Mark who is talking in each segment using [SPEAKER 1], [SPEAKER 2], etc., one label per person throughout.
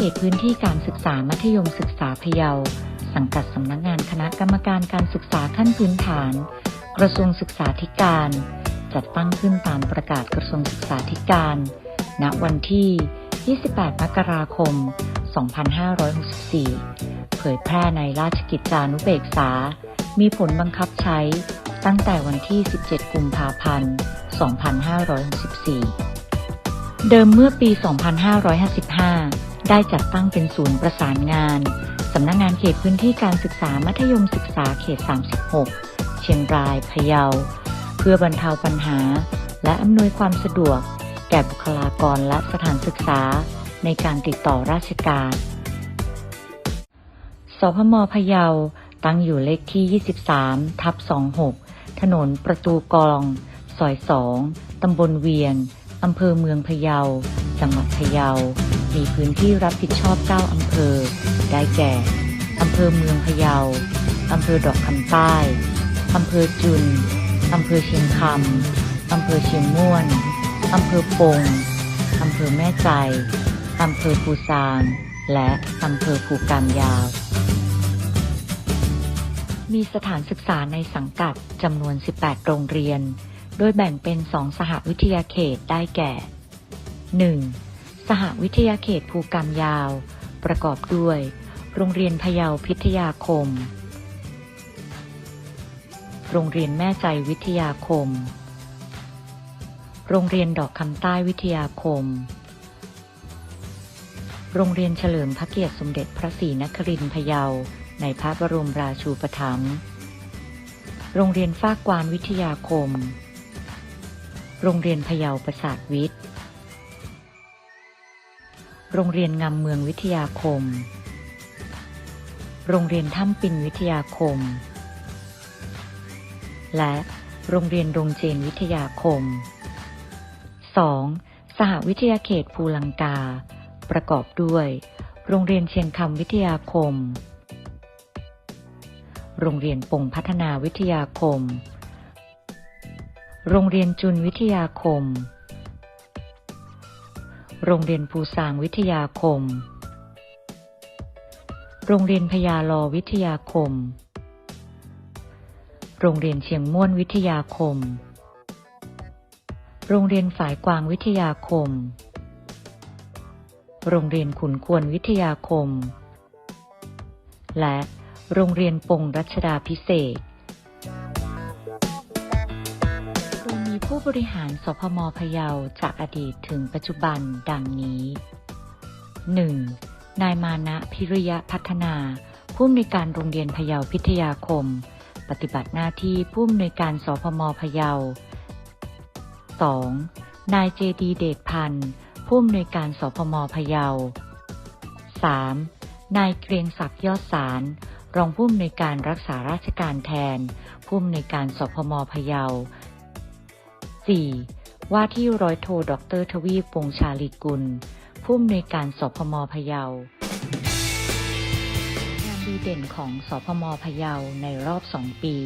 [SPEAKER 1] เขตพื้นที่การศึกษามัธยมศึกษาพะเยา สังกัดสำนักงานคณะกรรมการการศึกษาขั้นพื้นฐาน กระทรวงศึกษาธิการ จัดตั้งขึ้นตามประกาศกระทรวงศึกษาธิการ ณ วันที่ 28 มกราคม 2564 เผยแพร่ในราชกิจจานุเบกษา มีผลบังคับใช้ตั้งแต่วันที่ 17 กุมภาพันธ์ 2564 เดิมเมื่อปี 2555 ได้จัดตั้งเป็นศูนย์ประสานงาน สำนักงงานเขตพื้นที่การศึกษามัธยมศึกษาเขต 36 เชียงราย พะเยา เพื่อบรรเทาปัญหา และอำนวยความสะดวก แก่บุคลากรและสถานศึกษา ในการติดต่อราชการ สพมพะเยา ตั้งอยู่เลขที่ 23 ทับ 26 ถนนประตูกอง ซอย 2 ตำบลเวียง อำเภอเมืองพะเยา จังหวัดพะเยา มีพื้นที่รับผิดชอบ 9 อำเภอ ได้แก่ อำเภอเมืองพะเยา อำเภอดอกคำใต้ อำเภอจุน อำเภอเชียงคำ อำเภอเชียงม่วน อำเภอปง อำเภอแม่ใจ อำเภอภูซาง และอำเภอภูกามยาว มีสถานศึกษาในสังกัดจำนวน 18 โรงเรียน โดยแบ่งเป็น 2 สหวิทยาเขตได้แก่ 1. สหวิทยาเขตภูกามยาว ประกอบด้วย โรงเรียนพะเยาพิทยาคม โรงเรียนแม่ใจวิทยาคม โรงเรียนดอกคำใต้วิทยาคม โรงเรียนเฉลิมพระเกียรติสมเด็จพระศรีนครินทร์พะเยา ในพระบรมราชูปถัมภ์ โรงเรียนฟ้ากวานวิทยาคม โรงเรียนพะเยาประสาทวิทย์ โรงเรียนงามเมืองวิทยาคม โรงเรียนถ้ำปินวิทยาคม และโรงเรียนดงเจนวิทยาคม 2. สหวิทยาเขตภูลังกา ประกอบด้วย โรงเรียนเชียงคำวิทยาคม โรงเรียนปงพัฒนาวิทยาคม โรงเรียนจุนวิทยาคม โรงเรียนภูซางวิทยาคม โรงเรียนพญาลอวิทยาคม โรงเรียนเชียงม่วนวิทยาคม โรงเรียนฝ่ายกวางวิทยาคม โรงเรียนขุนควรวิทยาคม และโรงเรียนปงรัชดาพิเศษ ผู้บริหารสพมพะเยาจากอดีตถึงปัจจุบันดังนี้ 1. นายมานะพิริยพัฒนา ผู้อำนวยการโรงเรียนพะเยาพิทยาคม ปฏิบัติหน้าที่ผู้อำนวยการสพมพะเยา 2. นายเจดีเดชพันธ์ผู้อำนวยการสพมพะเยา 3. นายเกรียงศักดิ์ยอดสารรองผู้อำนวยการรักษาราชการแทน ผู้อำนวยการสพมพะเยา 4. ว่าที่ร้อยโทดรทวีปวงชาลีกุล ผู้อำนวยการสพมพะเยา งานดีเด่นของสพมพะเยาในรอบ 2 ปี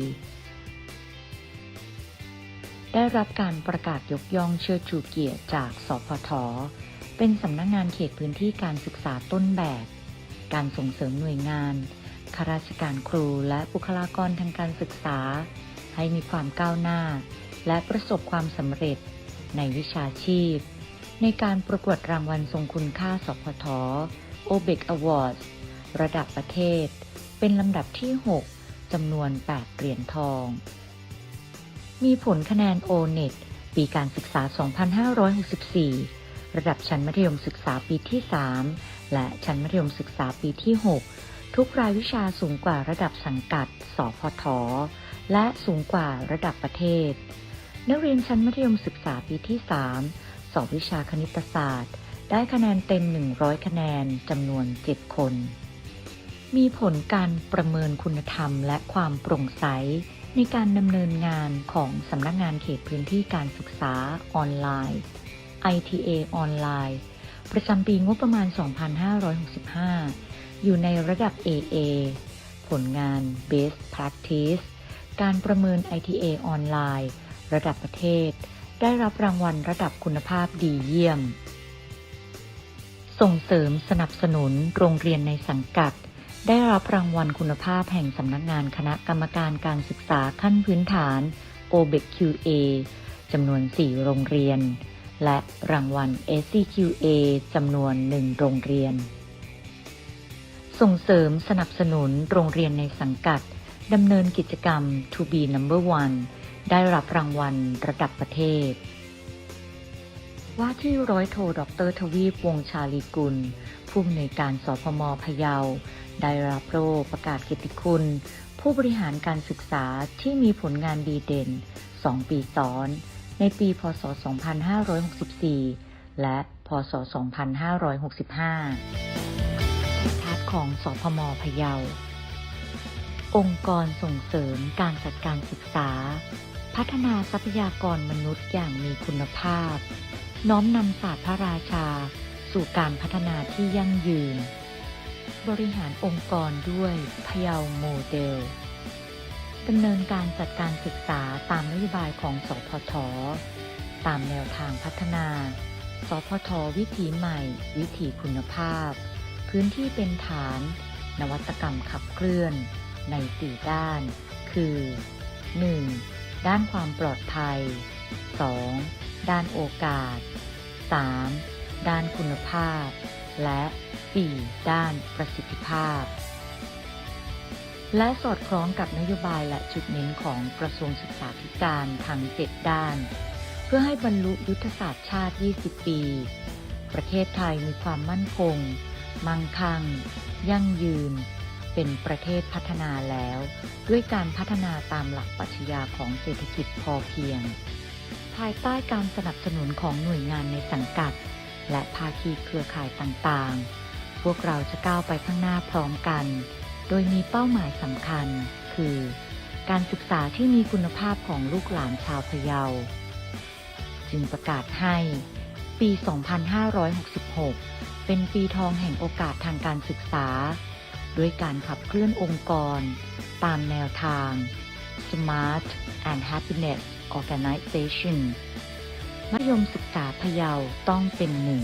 [SPEAKER 1] ได้รับการประกาศยกย่องเชิดชูเกียรติจากสพท เป็นสำนักงงานเขตพื้นที่การศึกษาต้นแบบ การส่งเสริมหน่วยงานข้าราชการครูและบุคลากรทางการศึกษา ให้มีความก้าวหน้า และประสบความสำเร็จในวิชาชีพ ในการประกวดรางวัลทรงคุณค่าสพท o b e c Awards ระดับประเทศ เป็นลำดับที่ 6จำนวน 8 เหรียญทอง มีผลคะแนน O-NET ปีการศึกษา 2564 ระดับชั้นมัธยมศึกษาปีที่ 3 และชั้นมัธยมศึกษาปีที่ 6 ทุกรายวิชาสูงกว่าระดับสังกัด สพท และสูงกว่าระดับประเทศ นักเรียนชั้นมัธยมศึกษาปีที่ 3 สอบวิชาคณิตศาสตร์ ได้คะแนนเต็ม 100 คะแนนจำนวน 7 คน มีผลการประเมินคุณธรรมและความโปร่งใส ในการดำเนินงานของสำนักงานเขตพื้นที่การศึกษาออนไลน์ ITA ออนไลน์ ประจำปีงบประมาณ 2565 อยู่ในระดับ AA ผลงาน Best Practice การประเมิน ITA ออนไลน์ ระดับประเทศ ได้รับรางวัลระดับคุณภาพดีเยี่ยม ส่งเสริมสนับสนุนโรงเรียนในสังกัด ได้รับรางวัลคุณภาพแห่งสำนักงานคณะกรรมการการศึกษาขั้นพื้นฐาน OBEQ-QA จำนวน 4 โรงเรียน และรางวัล SCQA จำนวน 1 โรงเรียน ส่งเสริมสนับสนุนโรงเรียนในสังกัดดำเนินกิจกรรม To be number one ได้รับรางวัลระดับประเทศ ว่าที่ร้อยโทดรทวีปวงชาลีกุล ผู้อำนวยการสพมพะเยา ได้รับโล่ประกาศเกียรติคุณ ผู้บริหารการศึกษาที่มีผลงานดีเด่น 2 ปีซ้อน ในปี พศ 2564 และพศ 2565ทัดของสพมพะเยา องค์กรส่งเสริมการจัดการศึกษา พัฒนาทรัพยากรมนุษย์อย่างมีคุณภาพ น้อมนำศาสตร์พระราชา สู่การพัฒนาที่ยั่งยืน บริหารองค์กรด้วยพยาโมเดลดำเนินการจัดการศึกษาตามนโยบายของสพท ตามแนวทางพัฒนา สพท วิถีใหม่ วิถีคุณภาพ พื้นที่เป็นฐาน นวัตกรรมขับเคลื่อน ใน 4 ด้าน คือ 1. ด้านความปลอดภัย 2. ด้านโอกาส 3. ด้านคุณภาพ และ 4. ด้านประสิทธิภาพ และสอดคล้องกับนโยบายและจุดเน้นของกระทรวงศึกษาธิการทั้ง 7 ด้าน เพื่อให้บรรลุยุทธศาสตร์ชาติ 20 ปี ประเทศไทยมีความมั่นคง มั่งคั่ง ยั่งยืน เป็นประเทศพัฒนาแล้ว ด้วยการพัฒนาตามหลักปรัชญาของเศรษฐกิจพอเพียง ภายใต้การสนับสนุนของหน่วยงานในสังกัด และภาคีเครือข่ายต่างๆ พวกเราจะก้าวไปข้างหน้าพร้อมกัน โดยมีเป้าหมายสำคัญ คือ การศึกษาที่มีคุณภาพของลูกหลานชาวพะเยา จึงประกาศให้ ปี 2566 เป็นปีทองแห่งโอกาสทางการศึกษา ด้วยการขับเคลื่อนองค์กร ตามแนวทาง Smart and Happiness Organization มัธยมศึกษาพะเยาต้องเป็นหนึ่ง